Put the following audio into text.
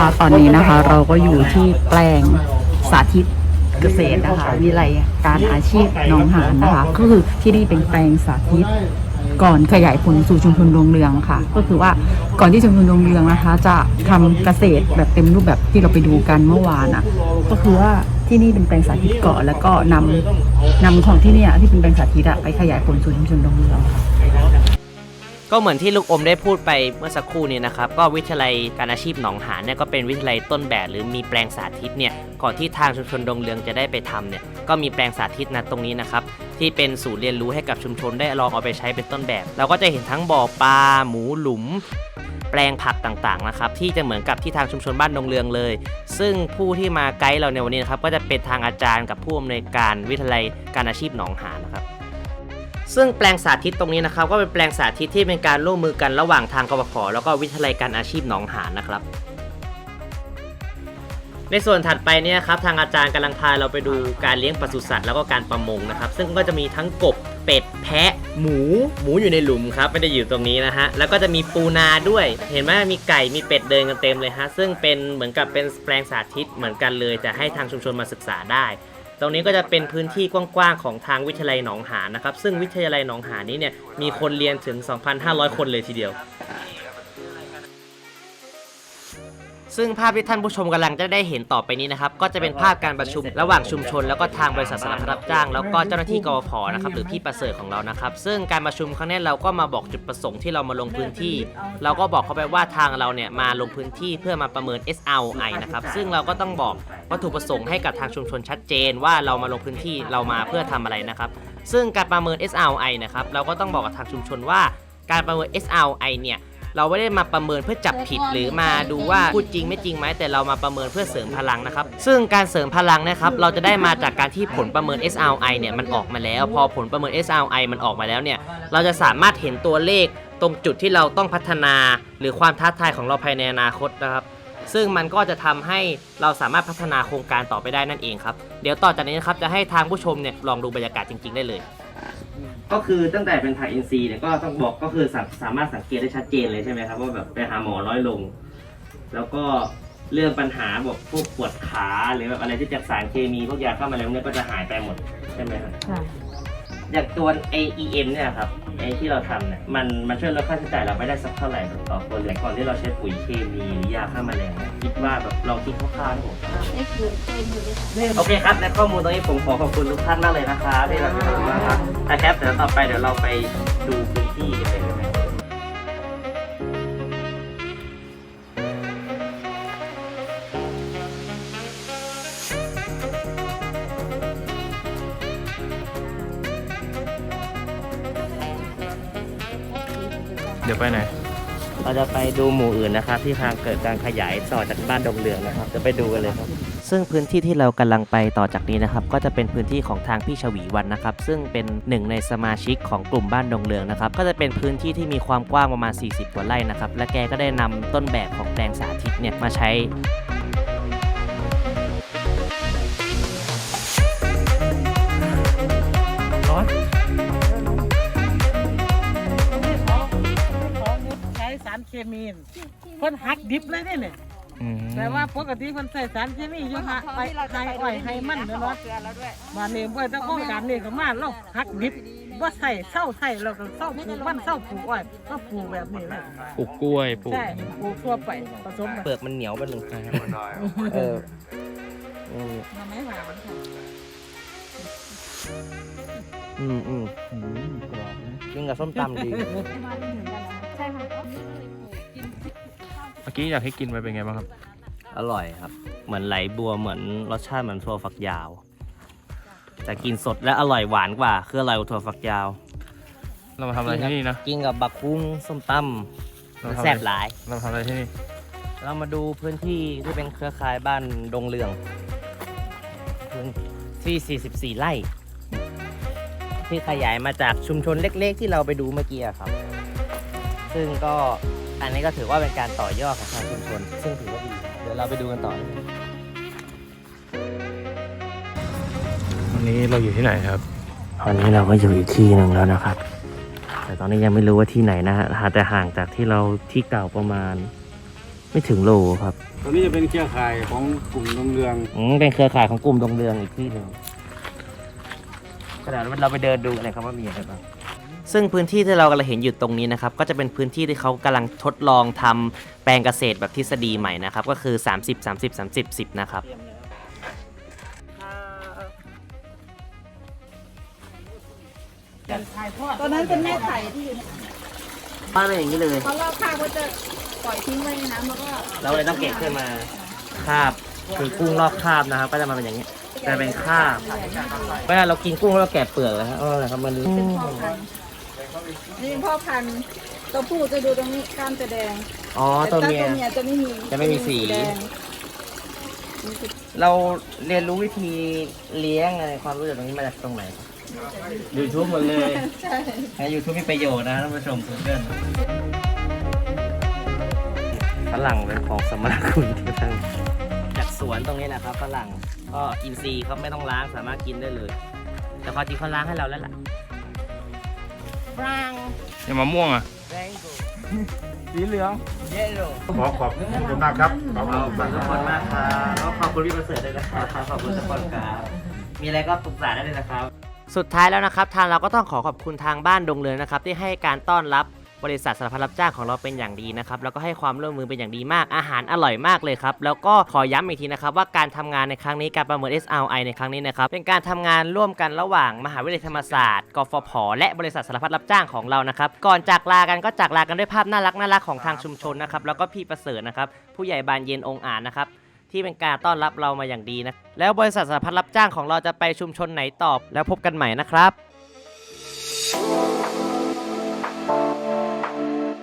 คะตอนนี้นะคะเราก็อยู่ที่แปลงสาธิตเกษตรนะคะวิไลการอาชีพหนองหานนะคะก็คือที่นี่เป็นแปลงสาธิตก่อนขยายผลสู่ชุมชนดวงเรืองค่ะ ก็คือว่าก่อนที่ชุมชนดวงเรืองนะคะ จะทำเกษตรแบบเต็มรูปแบบที่เราไปดูกันเมื่อวานอะก็คือว่าที่นี่เป็นแปลงสาธิตก่อนแล้วก็นำนำของที่นี่ที่เป็นแปลงสาธิตอะไปขยายผลสู่ชุมชนดวงเรือง ก็เหมือนที่ลูกอมได้พูดไปเมื่อสักครู่นี้นะครับ ก็วิทยาลัยการอาชีพหนองหานเนี่ยก็เป็นวิทยาลัยต้นแบบหรือมีแปลงสาธิตเนี่ยก่อนที่ทางชุมชนดงเรืองจะได้ไปทำเนี่ยก็มีแปลงสาธิตนะตรงนี้นะครับที่เป็นศูนย์เรียนรู้ให้กับชุมชนได้ลองเอาไปใช้เป็นต้นแบบ เราก็จะเห็นทั้งบ่อปลาหมูหลุม แปลงผักต่างๆนะครับที่จะเหมือนกับที่ทางชุมชนบ้านดงเรืองเลย ซึ่งผู้ที่มาไกด์เราในวันนี้นะครับก็จะเป็นทางอาจารย์กับผู้อำนวยการวิทยาลัยการอาชีพหนองหานนะครับ ซึ่งแปลงสาธิตตรงนี้นะครับก็เป็นแปลงสาธิตที่เป็นการร่วมมือกันระหว่างทางกบพแล้วก็วิทยาลัยการอาชีพหนองหานนะครับ ในส่วนถัดไปเนี่ยครับทางอาจารย์กำลังพาเราไปดูการเลี้ยงปศุสัตว์แล้วก็การประมงนะครับ ซึ่งก็จะมีทั้งกบเป็ดแพะ หมู หมูอยู่ในหลุมครับไม่ได้อยู่ตรงนี้นะฮะแล้วก็จะมีปูนาด้วย เห็นไหมมีไก่มีเป็ดเดินกันเต็มเลยฮะซึ่งเป็นเหมือนกับเป็นแปลงสาธิตเหมือนกันเลยจะให้ทางชุมชนมาศึกษาได้ ตรงนี้ก็จะเป็นพื้นที่กว้างๆของทางวิทยาลัยหนองหานนะครับ ซึ่งวิทยาลัยหนองหานนี้เนี่ยมีคนเรียนถึง 2,500 คนเลยทีเดียว ซึ่งภาพที่ท่านผู้ชมกำลังจะได้เห็นต่อไปนี้นะครับก็จะเป็นภาพการประชุมระหว่างชุมชน แล้วก็ทางบริษัทสารพัดรับจ้าง แล้วก็เจ้าหน้าที่กวพนะครับหรือพี่ประเสริฐของเรานะครับซึ่งการประชุมครั้งนี้เราก็มาบอกจุดประสงค์ที่เรามาลงพื้นที่ เราก็บอกเขาไปว่าทางเราเนี่ยมาลงพื้นที่เพื่อมาประเมิน SRI นะครับซึ่งเราก็ต้องบอกวัตถุประสงค์ให้กับทางชุมชนชัดเจนว่าเรามาลงพื้นที่เรามาเพื่อทำอะไรนะครับซึ่งการประเมิน SRI นะครับเราก็ต้องบอกกับทางชุมชนว่า การประเมิน SRI เนี่ย เราไม่ได้มาประเมินเพื่อจับผิดหรือมาดูว่าพูดจริงไม่จริงไหมแต่เรามาประเมินเพื่อเสริมพลังนะครับ ซึ่งการเสริมพลังนะครับเราจะได้มาจากการที่ผลประเมิน SRI เนี่ยมันออกมาแล้ว พอผลประเมิน SRI มันออกมาแล้วเนี่ยเราจะสามารถเห็นตัวเลขตรงจุดที่เราต้องพัฒนา หรือความท้าทายของเราภายในอนาคตนะครับซึ่งมันก็จะทำให้เราสามารถพัฒนาโครงการต่อไปได้นั่นเองครับ เดี๋ยวต่อจากนี้นะครับจะให้ทางผู้ชมเนี่ยลองดูบรรยากาศจริง ๆ ได้เลย ก็คือตั้งแต่เป็นถ่ายอินซีเนี่ยก็ต้องบอกก็คือสาสามารถสังเกตได้ชัดเจนเลยใช่ไหมครับว่าแบบไปหาหมอน้อยลง แล้วก็เรื่องปัญหาแบบพวกปวดขาหรือแบบอะไรที่จากสารเคมีพวกยาฆ่าแมลงเนี่ยก็จะหายไปหมดใช่ไหมครับอย่างตัว AEM เนี่ยครับ ไอ้ที่เราทำเนี่ยมันมันช่วยลดค่าใช้จ่ายเราไม่ได้สักเท่าไหร่ต่อคนเลยก่อนที่เราใช้ปุ๋ยเคมีหรือยาฆ่าแมลงเนี่ยคิดว่าแบบลองคิดคร่าวๆนะผมนี่คือเป็นอยู่ในโอเคครับในข้อมูลตรงนี้ผมขอขอบคุณทุกท่านมากเลยนะครับที่เราติดตามาครับแต่ครับเดี๋ยวต่อไปเดี๋ยวเราไปดูพื้นที่กันเลย เดี๋ยวไปไหน เราจะไปดูหมู่อื่นนะครับ ที่ทางเกิดการขยายต่อจากบ้านดงเรืองนะครับ จะไปดูกันเลยครับ ซึ่งพื้นที่ที่เรากำลังไปต่อจากนี้นะครับ ก็จะเป็นพื้นที่ของทางพี่ชวีวันนะครับ ซึ่งเป็นหนึ่งในสมาชิกของกลุ่มบ้านดงเรืองนะครับ ก็จะเป็นพื้นที่ที่มีความกว้างประมาณ 40 กว่าไร่นะครับ และแกก็ได้นำต้นแบบของแปลงสาธิตเนี่ยมาใช้ นเพิ่นหักดิบเลยนี่เนี่ยแต่ว่าปกติเพิ่นใส่สารเคมีอยู่ฮะไปไฮอ้อยไฮมันเนาะมาเนี่ยเพิ่นต้องโครงการนี้ก็มาเราหักดิบบ่ใส่เศร้าใส่เราก็เศร้าปลูกมันเศร้าปลูกอ้อยก็ปลูกแบบนี้เลยปลูกกล้วยปลูกใช่ปลูกทั่วไปผสมกันเปลือกมันเหนียวไปหนึ่งเอออืมทำไมหวานค่ะอืมอืมกินกับส้มตำดีใช่ค่ะ เมื่อกี้อยากให้กินไปเป็นไงบ้างครับ อร่อยครับ เหมือนไหลบัวเหมือนรสชาติเหมือนถั่วฝักยาว แต่กินสดและอร่อยหวานกว่าคืออร่อยกว่าถั่วฝักยาวเรามาทำอะไรที่นี่นะกินกับบักคุ้งส้มตเราำทำแซ่อะบไรหลาย เราทำอะไรที่นี่เรามาดูพื้นที่ที่เป็นเครือข่ายบ้านดงเรืองพื้นที่44 ไร่ ที่ขยายมาจากชุมชนเล็กๆ ที่เราไปดูเมื่อกี้อะครับ ซึ่งก็ อันนี้ก็ถือว่าเป็นการต่อยอดของทางชุมชน ซึ่งถือว่าดี เดี๋ยวเราไปดูกันต่อ วันนี้เราอยู่ที่ไหนครับ ตอนนี้เราก็อยู่อีกที่หนึ่งแล้วนะครับ แต่ตอนนี้ยังไม่รู้ว่าที่ไหนนะฮะหาแต่ห่างจากที่เราที่เก่าประมาณ ไม่ถึงโลครับตอนนี้จะเป็นเครือข่ายของกลุ่มดงเรือง อืมเป็นเครือข่ายของกลุ่มดงเรืองอีกที่หนึ่งขนาดเราไปเดินดูกันเลยครับว่ามีอะไรบ้าง ซึ่งพื้นที่ที่เรากำลังเห็นอยู่ตรงนี้นะครับก็จะเป็นพื้นที่ที่เขากำลังทดลองทำแปลงเกษตรแบบทฤษฎีใหม่นะครับก็คือ 30 30 30 10 นะครับ ตอนนั้นเป็นแม่ไข่ที่อยู่ในบ้านเป็นอย่างนี้เลยเขาลอกข้าวก็จะปล่อยทิ้งไว้ในน้ำแล้วก็เราเลยต้องเก็บขึ้นมาคาบคือกุ้งลอกคาบนะครับ ก็จะมาเป็นอย่างนี้จะเป็นคาบเวลาเรากินกุ้งแล้วเราแกะเปลือกเลยครับเออครับมัน เป็นพ่อพันธุ์ นี่เป็นพ่อพันธุ์ตัวผู้จะดูตรงนี้กล้ามจะแดงอ๋อแต่ตัวเมีย ตัวเมียจะไม่มีจะไม่มีสี แดงเราเรียนรู้วิธีเลี้ยงอะไรความรู้จากตรงนี้มาจากตรงไหนยูทูบหมดเลยใช่ในยูทูบมีประโยชน์นะท่านผู้ชมคุณเกิลฝรั่งเป็นของสมนาคุณที่ทั้งจากสวนตรงนี้นะครับฝรั่งก็อินทรีย์เขาไม่ต้องล้างสามารถกินได้เลย แต่ความจริงเขาล้างให้เราแล้วล่ะ ฟรังอย่ามะม่วงอะแรงสีเหลืองเยลโล่ขอขอบคุณมากครับขอบขอบคุณคุณมากทุกคนมากครับแล้วขอบคุณพี่ประเสริฐด้วยนะครับขอบคุณทุกคนครับมีอะไรก็ปรึกษาได้เลยนะครับ สุดท้ายแล้วนะครับ ทางเราก็ต้องขอขอบคุณทางบ้านดงเรืองนะครับ ที่ให้การต้อนรับ บริษัทสารพัดรับจ้างของเราเป็นอย่างดีนะครับแล้วก็ให้ความร่วมมือเป็นอย่างดีมากอาหารอร่อยมากเลยครับแล้วก็ขอย้ำอีกทีนะครับว่าการทำงานในครั้งนี้การประเมิน SRI ในครั้งนี้นะครับเป็นการทำงานร่วมกันระหว่างมหาวิทยาลัยธรรมศาสตร์กฟผและบริษัทสารพัดรับจ้างของเรานะครับก่อนจากลากันก็จากลากันด้วยภาพน่ารักน่ารักของทางชุมชนนะครับแล้วก็พี่ประเสริฐนะครับผู้ใหญ่บานเย็นองอาจนะครับที่เป็นการต้อนรับเรามาอย่างดีนะ แล้วบริษัทสารพัดรับจ้างของเราจะไปชุมชนไหนต่อ แล้วพบกันใหม่นะครับ